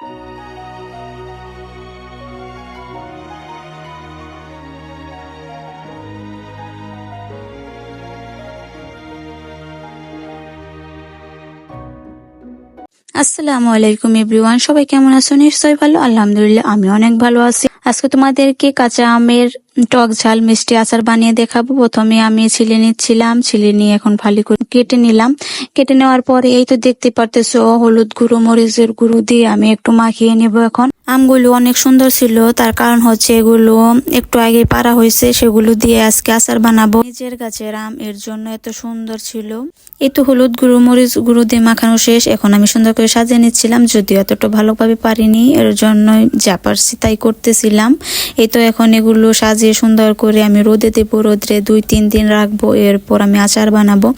আসসালামু আলাইকুম এভরিওয়ান, সবাই কেমন আছো? নিশ্চয়ই ভালো। আলহামদুলিল্লাহ আমি অনেক ভালো আছি। আজকে তোমাদেরকে কাঁচা আমের টক ঝাল, মিষ্টি আচার বানিয়ে দেখাবো। প্রথমে আমি ছিলে নিচ্ছিলাম, ছিলে নিয়ে এখন ফালি করে কেটে নিলাম। কেটে নেওয়ার পরে এই তো দেখতে পারতেছো, হলুদ গুঁড়ো, মরিচের গুঁড়ো দিয়ে আমি একটু মাখিয়ে নেব এখন। আমগুলো অনেক সুন্দর ছিল, তার কারণ হচ্ছে এগুলো একটু আগে পারা হয়েছে, সেগুলো দিয়ে আজকে আচার বানাবো। নিজের গাছের আম এর জন্য এত সুন্দর ছিল। এই তো হলুদ গুঁড়ো, মরিচ গুঁড়ো দিয়ে মাখানো শেষ। এখন আমি সুন্দর করে সাজিয়ে নিচ্ছিলাম, যদিও এতটা ভালোভাবে পারিনি, এর জন্য যা পারছি তাই করতেছিলাম। এই তো এখন এগুলো সাজিয়ে সুন্দর করে আমি রোদে দেবো রোদ্রে দুই, তিন দিন রাখব, এরপর আমি আচার বানাবো।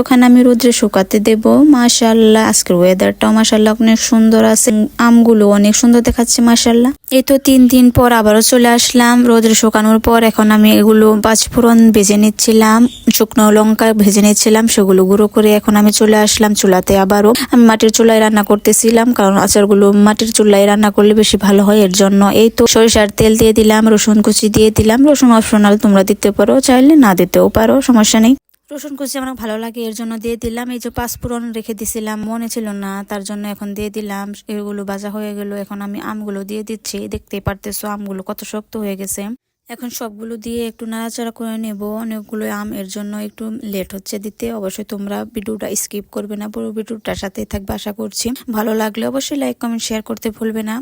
ওখানে আমি রোদ্রে শুকাতে দেবো। মাশাল্লাহ আজকের ওয়েদারটাও মাশাল্লাহ অনেক সুন্দর আছে। আমগুলো অনেক সুন্দর দেখাচ্ছে মাশাল্লাহ এই তো তিন দিন পর আবারও চলে আসলাম। রোদ্রে শুকানোর পর এখন আমি এগুলো পাঁচফোড়ন ভেজে নিচ্ছিলাম, শুকনো লঙ্কা ভেজে নিচ্ছিলাম, সেগুলো গুঁড়ো করে এখন আমি চলে আসলাম চুলাতে আবারও। আমি মাটির চুলায় রান্না করতেছিলাম, কারণ আচারগুলো মাটির চুলায় রান্না করলে বেশি ভালো হয়, এর জন্য এই তো সরিষার তেল দিয়ে দিলাম, রসুন কুচি দিয়ে দিলাম। রসুন অপশনাল তোমরা দিতে পারো, চাইলে না দিতেও পারো, সমস্যা নেই। রসুন কুচি আমার ভালো লাগে, এর জন্য দিয়ে দিলাম। এই যে পাঁচফোড়ন রেখে দিছিলাম, মনে ছিল না, তার জন্য এখন দিয়ে দিলাম। এগুলো বাজা হয়ে গেল, এখন আমি আমগুলো দিয়ে দিচ্ছি। দেখতে পারতেছো, আমগুলো কত শক্ত হয়ে গেছে। এখন সবগুলো দিয়ে একটু নাড়াচাড়া করে নেব। অনেকগুলো আম এর জন্য একটু লেট হচ্ছে দিতে। অবশ্যই তোমরা ভিডিওটা স্কিপ করবে না। পুরো ভিডিওটার সাথেই থাকবে আশা করছি। ভালো লাগলে অবশ্যই লাইক কমেন্ট শেয়ার করতে ভুলবে না।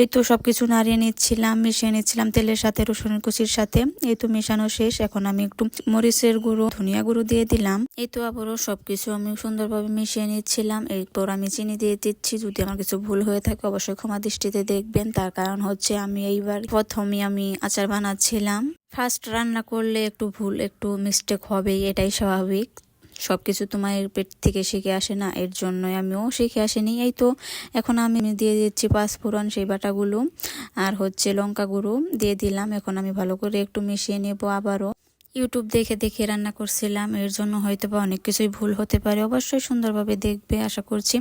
এই তো সব কিছু নাড়িয়ে নিচ্ছিলাম, মিশিয়ে নিচ্ছিলাম তেলের সাথে রসুনের কুচির সাথে। এই তো মেশানো শেষ। এখন আমি একটু মরিচের গুঁড়ো, ধনিয়া গুঁড়ো দিয়ে দিলাম। এই তো আবারও সবকিছু আমি সুন্দরভাবে মিশিয়ে নিচ্ছিলাম। এরপর আমি চিনি দিয়ে দিচ্ছি। যদি আমার কিছু ভুল হয়ে থাকে, অবশ্যই ক্ষমা দৃষ্টিতে দেখবেন। তার কারণ হচ্ছে আমি এইবার প্রথমে আমি আচার বানাচ্ছি। ছিলাম ফার্স্ট রান্না করলে একটু ভুল, একটু মিস্টেক হবেই, এটাই স্বাভাবিক। সব কিছু তোমার পেট থেকে শিখে আসে না, এর জন্যই আমিও শিখে আসেনি। এই তো, এখন আমি দিয়ে দিচ্ছি পাঁচফোড়ন সেই বাটাগুলো, আর হচ্ছে লঙ্কা গুঁড়ো দিয়ে দিলাম। এখন আমি ভালো করে একটু মিশিয়ে নেব আবারও। ইউটিউব দেখে দেখে রান্না করছিলাম। এর জন্য হয়তো বা অনেক কিছুই ভুল হতে পারে। অবশ্যই সুন্দরভাবে দেখবে, আশা করছি।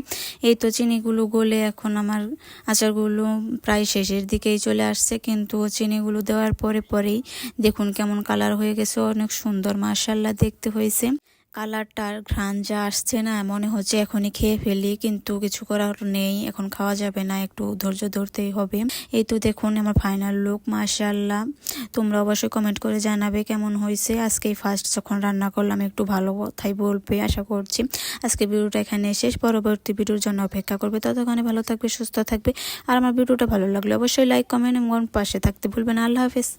এই তো চিনিগুলো গলে এখন আমার আচারগুলো প্রায় শেষের দিকেই চলে আসছে। কিন্তু চিনিগুলো দেওয়ার পরে পরেই দেখুন কেমন কালার হয়ে গেছে। অনেক সুন্দর মার্শাল্লা দেখতে হয়েছে। কালারটার ঘ্রাণ যা আসছে না, মনে হচ্ছে এখনই খেয়ে ফেলি, কিন্তু কিছু করার নেই, এখন খাওয়া যাবে না, একটু ধৈর্য ধরতেই হবে। এই তো দেখুন আমার ফাইনাল লুক মাশাল্লাহ তোমরা অবশ্যই কমেন্ট করে জানাবে কেমন হয়েছে। আজকে ফার্স্ট যখন রান্না করলাম, একটু ভালো কথাই বলবে, আশা করছি। আজকে ভিডিওটা এখানে শেষ, পরবর্তী ভিডিওর জন্য অপেক্ষা করবে। ততক্ষণে ভালো থাকবে, সুস্থ থাকবে। আর আমার ভিডিওটা ভালো লাগলে অবশ্যই লাইক কমেন্ট এবং পাশে থাকতে ভুলবেন আল্লাহ হাফেজ।